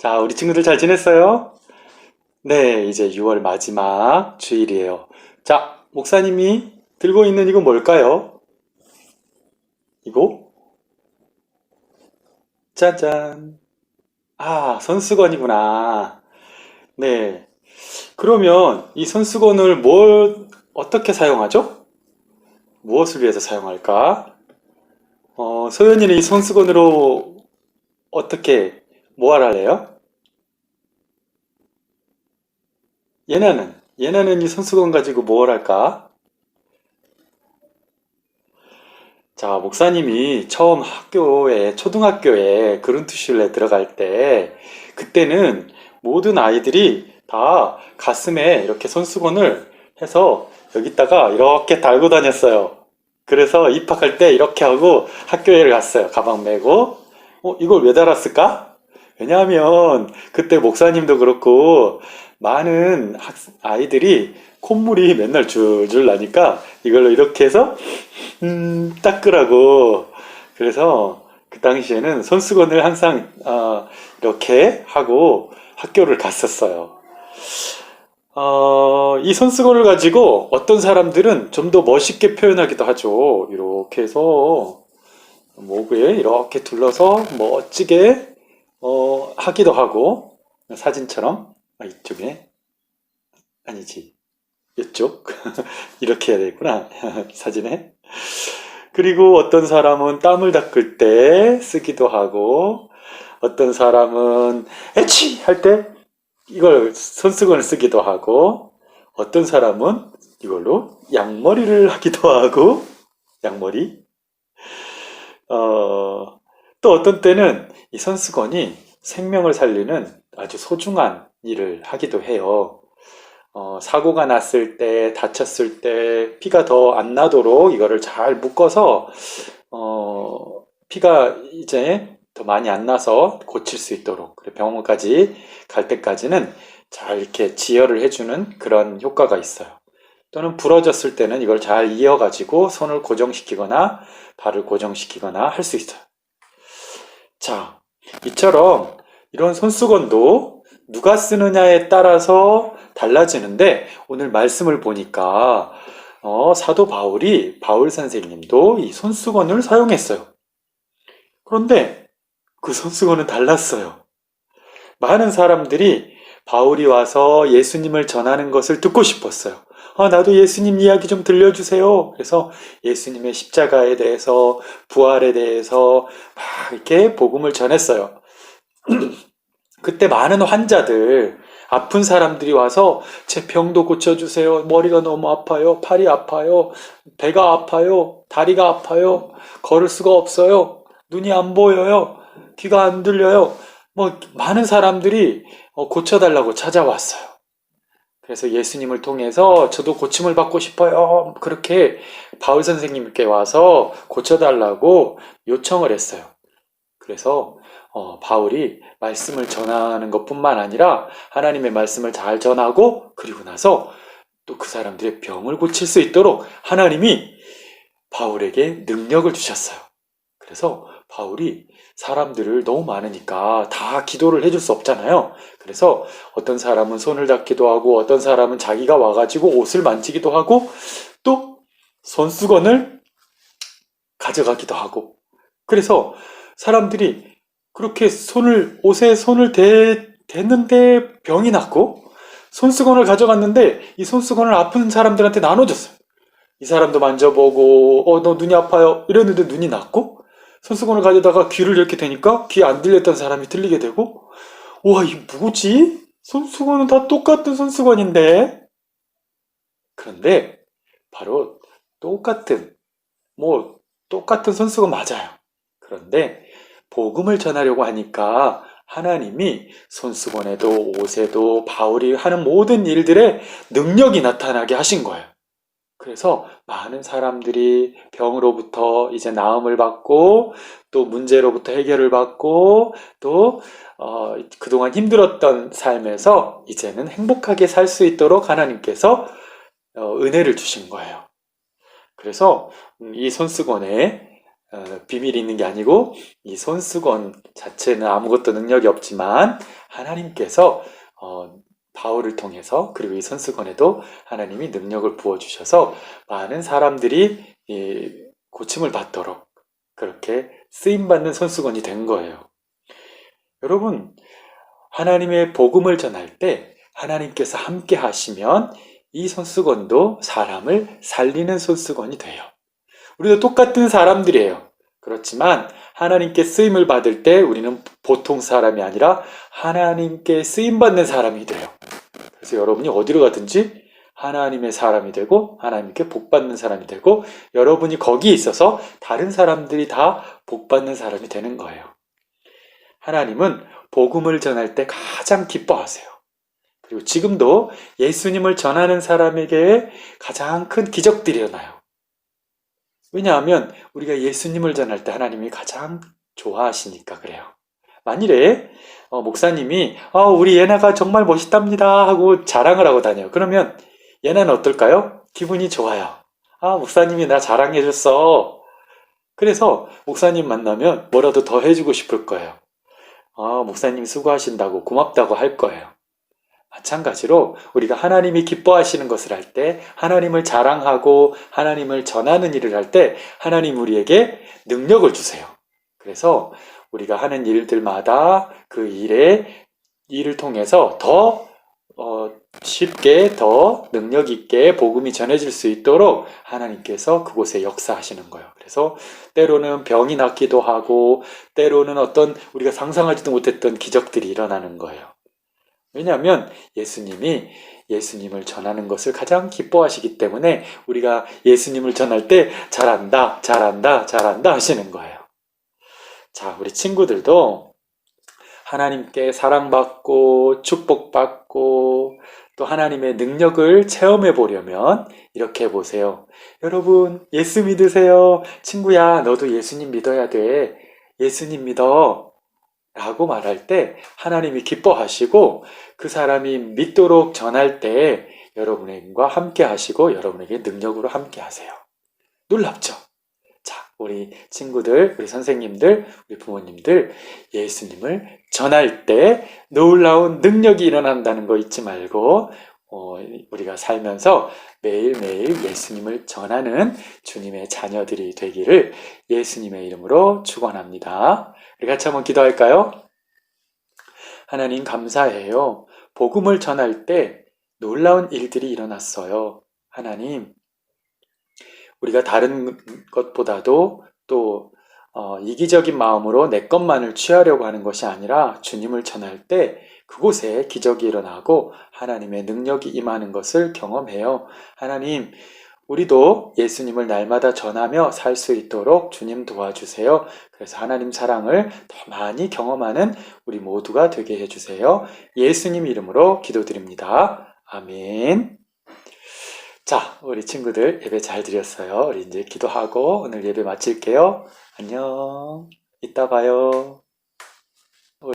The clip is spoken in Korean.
자, 우리 친구들 잘 지냈어요? 네, 이제 6월 마지막 주일이에요. 자, 목사님이 들고 있는 이거 뭘까요? 이거? 짜잔. 아, 손수건이구나. 네. 그러면 이 손수건을 뭘, 어떻게 사용하죠? 무엇을 위해서 사용할까? 어, 소연이는 이 손수건으로 어떻게, 뭐 하랄래요? 얘네는, 얘네는 이 손수건 가지고 뭘 할까? 자, 목사님이 처음 학교에, 초등학교에 그룬트슐레 들어갈 때, 그때는 모든 아이들이 다 가슴에 이렇게 손수건을 해서 여기다가 이렇게 달고 다녔어요. 그래서 입학할 때 이렇게 하고 학교에 갔어요. 가방 메고. 어, 이걸 왜 달았을까? 왜냐하면 그때 목사님도 그렇고 많은 학, 아이들이 콧물이 맨날 줄줄 나니까 이걸로 이렇게 해서 음, 닦으라고. 그래서 그 당시에는 손수건을 항상 어, 이렇게 하고 학교를 갔었어요. 어, 이 손수건을 가지고 어떤 사람들은 좀 더 멋있게 표현하기도 하죠. 이렇게 해서 목에 이렇게 둘러서 멋지게 어, 하기도 하고 사진처럼 아, 이쪽에 아니지 이쪽? 이렇게 해야 되구나 사진에. 그리고 어떤 사람은 땀을 닦을 때 쓰기도 하고 어떤 사람은 에치 할 때 이걸 손수건을 쓰기도 하고 어떤 사람은 이걸로 양머리를 하기도 하고 양머리. 어, 또 어떤 때는 이 손수건이 생명을 살리는 아주 소중한 일을 하기도 해요. 어, 사고가 났을 때, 다쳤을 때, 피가 더 안 나도록 이거를 잘 묶어서, 어, 피가 이제 더 많이 안 나서 고칠 수 있도록, 병원까지 갈 때까지는 잘 이렇게 지혈을 해주는 그런 효과가 있어요. 또는 부러졌을 때는 이걸 잘 이어가지고 손을 고정시키거나 발을 고정시키거나 할 수 있어요. 자, 이처럼 이런 손수건도 누가 쓰느냐에 따라서 달라지는데 오늘 말씀을 보니까 어, 사도 바울이 바울 선생님도 이 손수건을 사용했어요. 그런데 그 손수건은 달랐어요. 많은 사람들이 바울이 와서 예수님을 전하는 것을 듣고 싶었어요. 아, 나도 예수님 이야기 좀 들려주세요. 그래서 예수님의 십자가에 대해서, 부활에 대해서 막 이렇게 복음을 전했어요. 그때 많은 환자들, 아픈 사람들이 와서 제 병도 고쳐주세요. 머리가 너무 아파요. 팔이 아파요. 배가 아파요. 다리가 아파요. 걸을 수가 없어요. 눈이 안 보여요. 귀가 안 들려요. 뭐, 많은 사람들이 어, 고쳐달라고 찾아왔어요. 그래서 예수님을 통해서 저도 고침을 받고 싶어요. 그렇게 바울 선생님께 와서 고쳐달라고 요청을 했어요. 그래서 어, 바울이 말씀을 전하는 것뿐만 아니라 하나님의 말씀을 잘 전하고 그리고 나서 또 그 사람들의 병을 고칠 수 있도록 하나님이 바울에게 능력을 주셨어요. 그래서 바울이 사람들을 너무 많으니까 다 기도를 해줄 수 없잖아요. 그래서 어떤 사람은 손을 닦기도 하고 어떤 사람은 자기가 와가지고 옷을 만지기도 하고 또 손수건을 가져가기도 하고 그래서 사람들이 그렇게 손을 옷에 손을 대, 댔는데 병이 났고 손수건을 가져갔는데 이 손수건을 아픈 사람들한테 나눠줬어요. 이 사람도 만져보고 어 너 눈이 아파요 이랬는데 눈이 났고 손수건을 가져다가 귀를 이렇게 대니까 귀 안 들렸던 사람이 들리게 되고 와 이게 뭐지? 손수건은 다 똑같은 손수건인데 그런데 바로 똑같은 뭐 똑같은 손수건 맞아요. 그런데 복음을 전하려고 하니까 하나님이 손수건에도 옷에도 바울이 하는 모든 일들에 능력이 나타나게 하신 거예요. 그래서 많은 사람들이 병으로부터 이제 나음을 받고 또 문제로부터 해결을 받고 또 어, 그동안 힘들었던 삶에서 이제는 행복하게 살 수 있도록 하나님께서 어, 은혜를 주신 거예요. 그래서 음, 이 손수건에 어, 비밀이 있는 게 아니고 이 손수건 자체는 아무것도 능력이 없지만 하나님께서 어, 바울을 통해서 그리고 이 선수건에도 하나님이 능력을 부어 주셔서 많은 사람들이 이 고침을 받도록 그렇게 쓰임 받는 선수건이 된 거예요. 여러분, 하나님의 복음을 전할 때 하나님께서 함께 하시면 이 손수건도 사람을 살리는 손수건이 돼요. 우리도 똑같은 사람들이에요. 그렇지만 하나님께 쓰임을 받을 때 우리는 보통 사람이 아니라 하나님께 쓰임 받는 사람이 돼요. 그래서 여러분이 어디로 가든지 하나님의 사람이 되고 하나님께 복 받는 사람이 되고 여러분이 거기에 있어서 다른 사람들이 다 복 받는 사람이 되는 거예요. 하나님은 복음을 전할 때 가장 기뻐하세요. 그리고 지금도 예수님을 전하는 사람에게 가장 큰 기적들이 일어나요. 왜냐하면 우리가 예수님을 전할 때 하나님이 가장 좋아하시니까 그래요. 만일에 어, 목사님이 아, 우리 예나가 정말 멋있답니다 하고 자랑을 하고 다녀요. 그러면 예나는 어떨까요? 기분이 좋아요. 아, 목사님이 나 자랑해줬어. 그래서 목사님 만나면 뭐라도 더 해주고 싶을 거예요. 아, 목사님 수고하신다고 고맙다고 할 거예요. 마찬가지로 우리가 하나님이 기뻐하시는 것을 할 때, 하나님을 자랑하고 하나님을 전하는 일을 할 때, 하나님 우리에게 능력을 주세요. 그래서 우리가 하는 일들마다 그 일에, 일을 통해서 더 어, 쉽게 더 능력 있게 복음이 전해질 수 있도록 하나님께서 그곳에 역사하시는 거예요. 그래서 때로는 병이 낫기도 하고 때로는 어떤 우리가 상상하지도 못했던 기적들이 일어나는 거예요. 왜냐하면 예수님이 예수님을 전하는 것을 가장 기뻐하시기 때문에 우리가 예수님을 전할 때 잘한다, 잘한다, 잘한다 하시는 거예요. 자, 우리 친구들도 하나님께 사랑받고 축복받고 또 하나님의 능력을 체험해 보려면 이렇게 해보세요. 여러분, 예수 믿으세요. 친구야, 너도 예수님 믿어야 돼. 예수님 믿어. 라고 말할 때 하나님이 기뻐하시고 그 사람이 믿도록 전할 때 여러분과 함께 하시고 여러분에게 능력으로 함께 하세요. 놀랍죠? 자, 우리 친구들, 우리 선생님들, 우리 부모님들 예수님을 전할 때 놀라운 능력이 일어난다는 거 잊지 말고 어, 우리가 살면서 매일매일 예수님을 전하는 주님의 자녀들이 되기를 예수님의 이름으로 축원합니다. 우리 같이 한번 기도할까요? 하나님 감사해요. 복음을 전할 때 놀라운 일들이 일어났어요. 하나님, 우리가 다른 것보다도 또 어, 이기적인 마음으로 내 것만을 취하려고 하는 것이 아니라 주님을 전할 때 그곳에 기적이 일어나고 하나님의 능력이 임하는 것을 경험해요. 하나님, 우리도 예수님을 날마다 전하며 살 수 있도록 주님 도와주세요. 그래서 하나님 사랑을 더 많이 경험하는 우리 모두가 되게 해주세요. 예수님 이름으로 기도드립니다. 아멘. 자, 우리 친구들 예배 잘 드렸어요. 우리 이제 기도하고 오늘 예배 마칠게요. 안녕. 이따 봐요.